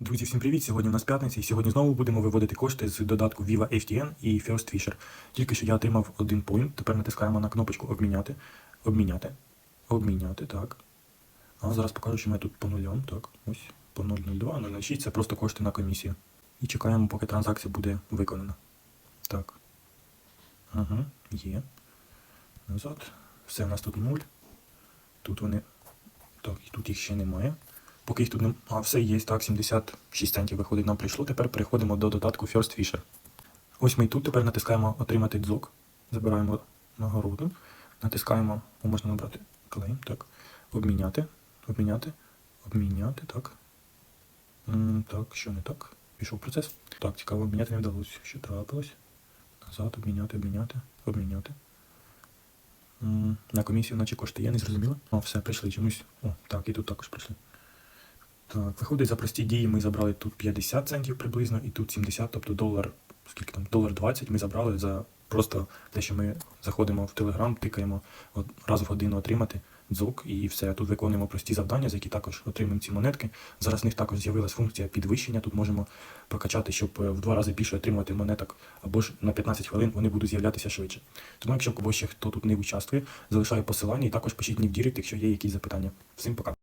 Друзі, всім привіт! Сьогодні у нас п'ятниця, і сьогодні знову будемо виводити кошти з додатку Viva FTN і First Fisher. Тільки що я отримав один поінт, тепер натискаємо на кнопочку обміняти. Обміняти. Обміняти, так. А зараз покажу, що ми тут по нулям. Так, ось по 002, 006 це просто кошти на комісію. І чекаємо, поки транзакція буде виконана. Так. Ага, є. Назад. Все, у нас тут 0. Тут вони. Так, і тут їх ще немає. Поки їх тут не... А, все є, так, 76 центів виходить, нам прийшло. Тепер переходимо до додатку First Fisher. Ось ми і тут тепер натискаємо отримати дзок. Забираємо нагороду. Натискаємо, можна набрати клейм, так. Обміняти, обміняти, обміняти, так. Так, що не так? Пішов процес. Так, цікаво, обміняти не вдалося. Що трапилось? Назад, обміняти, обміняти, обміняти. На комісію, наче кошти є, не зрозуміло. О, все, прийшли чомусь. О, так, і тут також прийшли. Так, виходить, за прості дії ми забрали тут 50 центів приблизно, і тут 70, тобто долар, скільки там, долар 20 ми забрали за просто те, що ми заходимо в Телеграм, тикаємо от, раз в годину отримати дзок і все. Тут виконуємо прості завдання, за які також отримуємо ці монетки. Зараз в них також з'явилась функція підвищення. Тут можемо прокачати, щоб е, в два рази більше отримувати монеток, або ж на 15 хвилин вони будуть з'являтися швидше. Тому, якщо когось ще хто тут не участвує, залишаю посилання і також пишіть мені в дірект, якщо є якісь запитання. Всім пока.